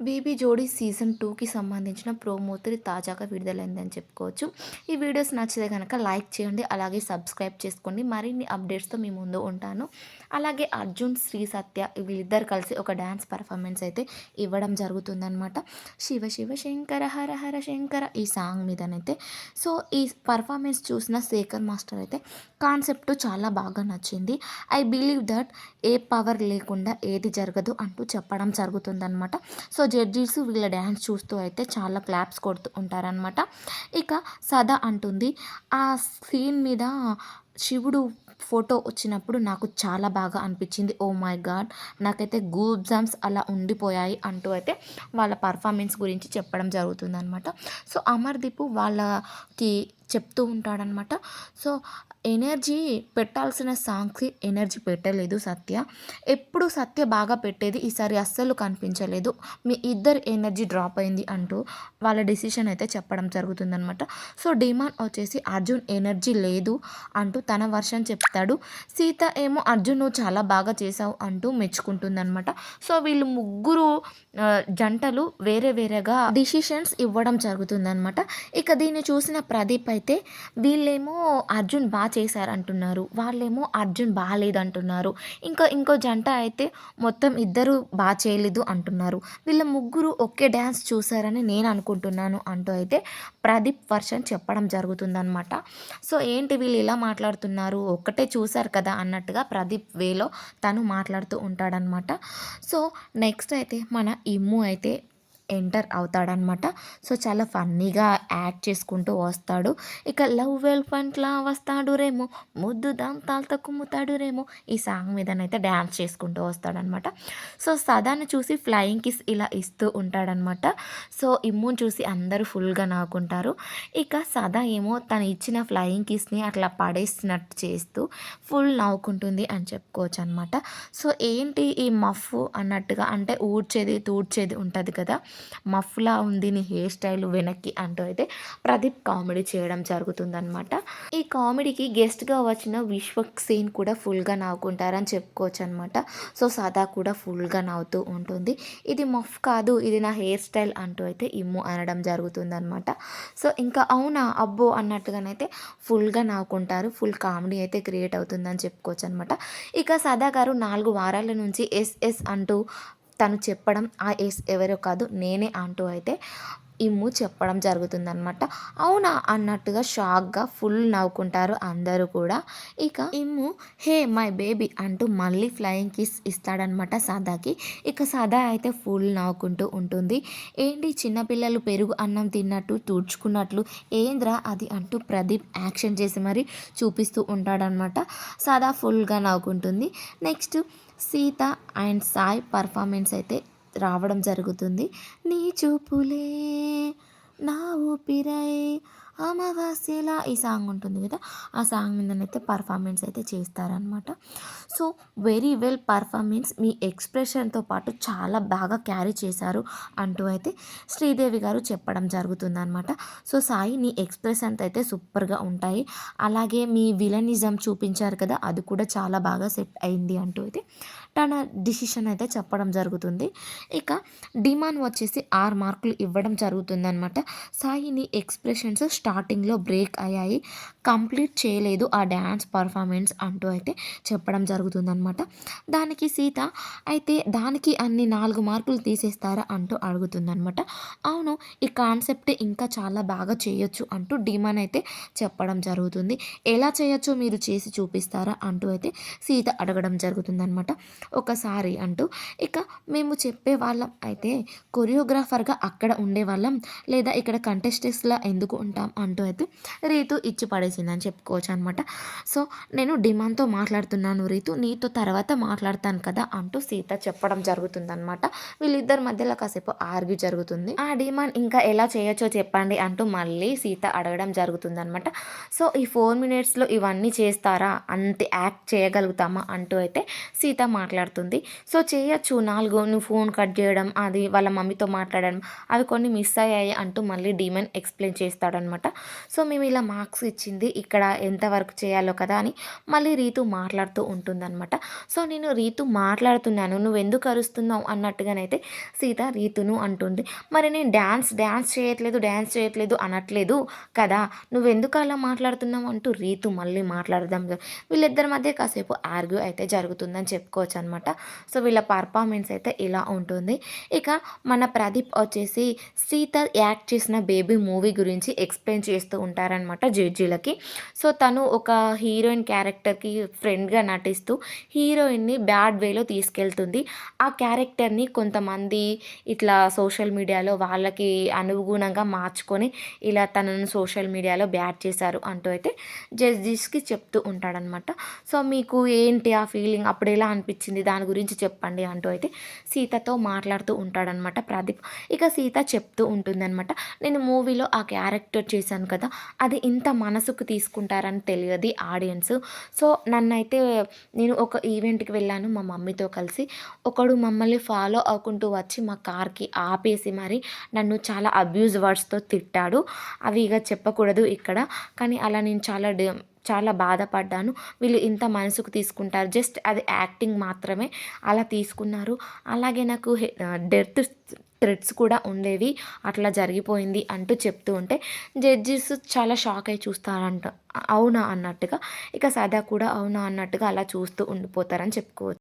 BB జోడీ season టూకి సంబంధించిన ప్రోమోతరి తాజాగా విడుదలైందని చెప్పుకోవచ్చు. ఈ వీడియోస్ నచ్చితే కనుక లైక్ చేయండి అలాగే సబ్స్క్రైబ్ చేసుకోండి. మరిన్ని అప్డేట్స్తో మీ ముందు ఉంటాను. అలాగే అర్జున్ శ్రీ సత్య వీళ్ళిద్దరు కలిసి ఒక డ్యాన్స్ పర్ఫార్మెన్స్ అయితే ఇవ్వడం జరుగుతుందనమాట శివ శివ శంకర హర హర శంకర ఈ సాంగ్ మీదనైతే. సో ఈ పర్ఫార్మెన్స్ చూసిన శేఖర్ మాస్టర్ అయితే కాన్సెప్ట్ చాలా బాగా నచ్చింది. I believe that a power లేకుండా ఏది జరగదు అంటూ చెప్పడం జరుగుతుందనమాట సో జడ్జీస్ వీళ్ళ డ్యాన్స్ చూస్తూ అయితే చాలా క్లాప్స్ కొడుతూ ఉంటారనమాట ఇక సదా అంటుంది ఆ సీన్ మీద శివుడు ఫోటో వచ్చినప్పుడు నాకు చాలా బాగా అనిపించింది. Oh my God! నాకైతే గూబ్జామ్స్ అలా ఉండిపోయాయి అంటూ అయితే వాళ్ళ పర్ఫార్మెన్స్ గురించి చెప్పడం జరుగుతుందనమాట సో అమర్దీప్ వాళ్ళకి చెప్తూ ఉంటాడనమాట సో ఎనర్జీ పెట్టాల్సిన సాంగ్స్కి ఎనర్జీ పెట్టలేదు సత్య. ఎప్పుడు సత్య బాగా పెట్టేది ఈసారి అస్సలు కనిపించలేదు. మీ ఇద్దరు ఎనర్జీ డ్రాప్ అయింది అంటూ వాళ్ళ డెసిషన్ అయితే చెప్పడం జరుగుతుందనమాట సో డిమాండ్ వచ్చేసి అర్జున్ ఎనర్జీ లేదు అంటూ తన వర్షన్ చెప్తాడు. సీత ఏమో అర్జున్ నువ్వు చాలా బాగా చేసావు అంటూ మెచ్చుకుంటుందనమాట సో వీళ్ళు ముగ్గురు జంటలు వేరే వేరేగా డిసిషన్స్ ఇవ్వడం జరుగుతుందనమాట ఇక దీన్ని చూసిన ప్రదీప్ అయితే వీళ్ళేమో అర్జున్ బాగా చేశారంటున్నారు. వాళ్ళేమో అర్జున్ బాగాలేదు అంటున్నారు ఇంకా ఇంకో జంట అయితే మొత్తం ఇద్దరు బాగా చేయలేదు అంటున్నారు. వీళ్ళ ముగ్గురు ఒకే డ్యాన్స్ చూసారని నేను అనుకుంటున్నాను అంటూ అయితే ప్రదీప్ వర్షన్ చెప్పడం జరుగుతుందనమాట సో ఏంటి వీళ్ళు ఇలా మాట్లాడుతున్నారు? ఒక్కటే చూశారు కదా అన్నట్టుగా ప్రదీప్ వేలో తను మాట్లాడుతూ ఉంటాడనమాట సో నెక్స్ట్ అయితే మన ఇమ్ము అయితే ఎంటర్ అవుతాడనమాట. సో చాలా ఫన్నీగా యాక్ట్ చేసుకుంటూ వస్తాడు. ఇక లవ్ వెల్ఫంట్లా వస్తాడు రేమో ముద్దు దంతాలతో కుమ్ముతాడు రేమో ఈ సాంగ్ మీదనైతే డ్యాన్స్ చేసుకుంటూ వస్తాడనమాట. సో సదాన్ని చూసి ఫ్లయింగ్ కిస్ ఇలా ఇస్తూ ఉంటాడనమాట. సో ఇమ్ముని చూసి అందరూ ఫుల్గా నవ్వుకుంటారు. ఇక సదా ఏమో తను ఇచ్చిన ఫ్లయింగ్ కిస్ని అట్లా పడేసినట్టు చేస్తూ ఫుల్ నవ్వుకుంటుంది అని చెప్పుకోవచ్చు అనమాట సో ఏంటి ఈ మఫ్ అన్నట్టుగా అంటే ఊడ్చేది తూడ్చేది ఉంటుంది కదా. మఫ్లా ఉంది నీ హెయిర్ స్టైల్ వెనక్కి అంటూ అయితే ప్రదీప్ కామెడీ చేయడం జరుగుతుందనమాట ఈ కామెడీకి గెస్ట్గా వచ్చిన విశ్వక్ సేన్ కూడా ఫుల్గా నవ్వుకుంటారని చెప్పుకోవచ్చు అనమాట సో సదా కూడా ఫుల్గా నవ్వుతూ ఉంటుంది. ఇది మఫ్ కాదు ఇది నా హెయిర్ స్టైల్ అంటూ అయితే ఇమ్ము అనడం జరుగుతుందనమాట సో ఇంకా అవునా అబ్బో అన్నట్టుగానైతే ఫుల్గా నవ్వుకుంటారు. ఫుల్ కామెడీ అయితే క్రియేట్ అవుతుందని చెప్పుకోవచ్చు అనమాట ఇక సదా గారు నాలుగు వారాల నుంచి ఎస్ఎస్ అంటూ తను చెప్పడం ఆ ఎస్ ఎవరో కాదు నేనే అంటూ అయితే ఇమ్ము చెప్పడం జరుగుతుందనమాట అవునా? అన్నట్టుగా షాక్గా ఫుల్ నవ్వుకుంటారు అందరూ కూడా. ఇక ఇమ్ము హే మై బేబీ అంటూ మళ్ళీ ఫ్లయింగ్ కిస్ ఇస్తాడనమాట సాదాకి. ఇక సాదా అయితే ఫుల్ నవ్వుకుంటూ ఉంటుంది. ఏంటి? చిన్నపిల్లలు పెరుగు అన్నం తిన్నట్టు తుడుచుకున్నట్లు ఏంద్రా అది? అంటూ ప్రదీప్ యాక్షన్ చేసి మరి చూపిస్తూ ఉంటాడనమాట సాదా ఫుల్గా నవ్వుకుంటుంది. Next Sita and Sai performance అయితే రావడం జరుగుతుంది. నీ చూపులే నా ఊపిరై అమావాస్యలా ఈ సాంగ్ ఉంటుంది కదా ఆ సాంగ్ మీదనైతే పర్ఫార్మెన్స్ అయితే చేస్తారనమాట సో వెరీ వెల్ పర్ఫార్మెన్స్ మీ ఎక్స్ప్రెషన్తో పాటు చాలా బాగా క్యారీ చేశారు అంటూ అయితే శ్రీదేవి గారు చెప్పడం జరుగుతుందనమాట సో సాయి నీ ఎక్స్ప్రెషన్స్ అయితే సూపర్గా ఉంటాయి. అలాగే మీ విలనిజం చూపించారు కదా అది కూడా చాలా బాగా సెట్ అయింది అంటూ అయితే తన డిసిషన్ అయితే చెప్పడం జరుగుతుంది. ఇక డిమాండ్ వచ్చేసి ఆరు మార్కులు ఇవ్వడం జరుగుతుందనమాట సాయిని ఎక్స్ప్రెషన్స్ స్టార్టింగ్లో బ్రేక్ అయ్యాయి. కంప్లీట్ చేయలేదు ఆ డ్యాన్స్ పర్ఫార్మెన్స్ అంటూ అయితే చెప్పడం జరుగుతుందనమాట దానికి సీత అయితే దానికి అన్ని నాలుగు మార్కులు తీసేస్తారా? అంటూ అడుగుతుందనమాట అవును ఈ కాన్సెప్ట్ ఇంకా చాలా బాగా చేయొచ్చు అంటూ డిమాన్ అయితే చెప్పడం జరుగుతుంది. ఎలా చేయొచ్చో? మీరు చేసి చూపిస్తారా? అంటూ అయితే సీత అడగడం జరుగుతుందనమాట ఒకసారి అంటూ. ఇక మేము చెప్పే వాళ్ళం అయితే కొరియోగ్రాఫర్గా అక్కడ ఉండేవాళ్ళం లేదా ఇక్కడ కంటెస్టెంట్స్లా ఎందుకు ఉంటాం? అంటూ అయితే రీతు ఇచ్చి పడేసిందని చెప్పుకోవచ్చు అనమాట సో నేను డిమాండ్తో మాట్లాడుతున్నాను రీతు నీతో తర్వాత మాట్లాడతాను కదా అంటూ సీత చెప్పడం జరుగుతుందనమాట వీళ్ళిద్దరి మధ్యలో కాసేపు ఆర్గ్యూ జరుగుతుంది. ఆ డిమాండ్ ఇంకా ఎలా చేయొచ్చో చెప్పండి అంటూ మళ్ళీ సీత అడగడం జరుగుతుందనమాట సో ఈ ఫోర్ మినిట్స్లో ఇవన్నీ చేస్తారా? అంతే యాక్ట్ చేయగలుగుతామా? అంటూ అయితే సీత మాట్లాడుతుంది. సో చేయొచ్చు నాలుగు నువ్వు ఫోన్ కట్ చేయడం అది వాళ్ళ మమ్మీతో మాట్లాడడం అవి కొన్ని మిస్ అయ్యాయి అంటూ మళ్ళీ డీమన్ ఎక్స్ప్లెయిన్ చేస్తాడనమాట సో మేము ఇలా మార్క్స్ ఇచ్చింది ఇక్కడ ఎంత వర్క్ చేయాలో కదా అని మళ్ళీ రీతు మాట్లాడుతూ ఉంటుందన్నమాట. సో నేను రీతు మాట్లాడుతున్నాను నువ్వు ఎందుకు అరుస్తున్నావు అన్నట్టుగానైతే సీత రీతును అంటుంది. మరి నేను డ్యాన్స్ డ్యాన్స్ చేయట్లేదు డ్యాన్స్ చేయట్లేదు అనట్లేదు కదా నువ్వు ఎందుకు అలా మాట్లాడుతున్నావు అంటూ రీతు మళ్ళీ మాట్లాడదాం వీళ్ళిద్దరి మధ్య కాసేపు ఆర్గ్యూ అయితే జరుగుతుందని చెప్పుకోవచ్చు అనమాట. సో వీళ్ళ పర్ఫార్మెన్స్ అయితే ఇలా ఉంటుంది. ఇక మన ప్రదీప్ వచ్చేసి సీత యాక్ట్ చేసిన బేబీ మూవీ గురించి ఎక్స్ప్లెయిన్ చేస్తూ ఉంటారనమాట జడ్జీలకి. సో తను ఒక హీరోయిన్ క్యారెక్టర్కి ఫ్రెండ్గా నటిస్తూ హీరోయిన్ని బ్యాడ్ వేలో తీసుకెళ్తుంది. ఆ క్యారెక్టర్ని కొంతమంది ఇట్లా సోషల్ మీడియాలో వాళ్ళకి అనుగుణంగా మార్చుకొని ఇలా తనను సోషల్ మీడియాలో బ్యాడ్ చేశారు అంటూ అయితే జడ్జీస్కి చెప్తూ ఉంటాడనమాట సో మీకు ఏంటి ఆ ఫీలింగ్? అప్పుడు ఎలా అనిపించింది? దాని గురించి చెప్పండి అంటూ అయితే సీతతో మాట్లాడుతూ ఉంటాడనమాట ప్రదీప్. ఇక సీత చెప్తూ ఉంటుందన్నమాట. నేను మూవీలో ఆ క్యారెక్టర్ చేశాను కదా అది ఇంత మనసుకు తీసుకుంటారని తెలియదు ఆడియన్స్. సో నన్నైతే నేను ఒక ఈవెంట్కి వెళ్ళాను మా మమ్మీతో కలిసి. ఒకడు మమ్మల్ని ఫాలో అవ్వకుంటూ వచ్చి మా కార్కి ఆపేసి మరి నన్ను చాలా అబ్యూజ్ వర్డ్స్తో తిట్టాడు. అవి ఇక చెప్పకూడదు ఇక్కడ. కానీ అలా నేను చాలా చాలా బాధపడ్డాను. వీళ్ళు ఇంత మనసుకు తీసుకుంటారు. జస్ట్ అది యాక్టింగ్ మాత్రమే అలా తీసుకున్నారు. అలాగే నాకు డెత్ థ్రెడ్స్ కూడా ఉండేవి. అట్లా జరిగిపోయింది అంటూ చెప్తూ ఉంటే జడ్జెస్ చాలా షాక్ అయి చూస్తారంట. అవునా అన్నట్టుగా. ఇక సదా కూడా అవునా అన్నట్టుగా అలా చూస్తూ ఉండిపోతారని చెప్పుకోవచ్చు.